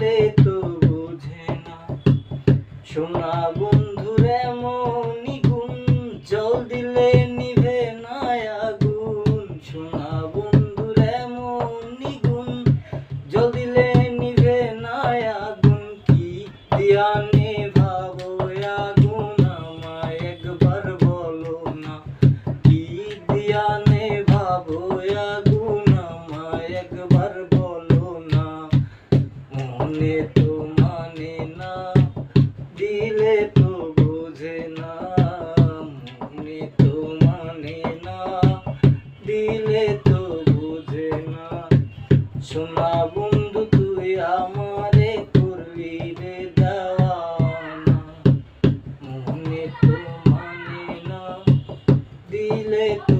দিলে তো বুঝে না। সোনা মনে তো মানে না, দিলে তো বোঝে না। মনে তো মানে না, দিলে তো বোঝে না। শোনা বন্ধু, তুই আমারে করবি রে দেওয়ানা। মনে তো মানে না, দিলে তো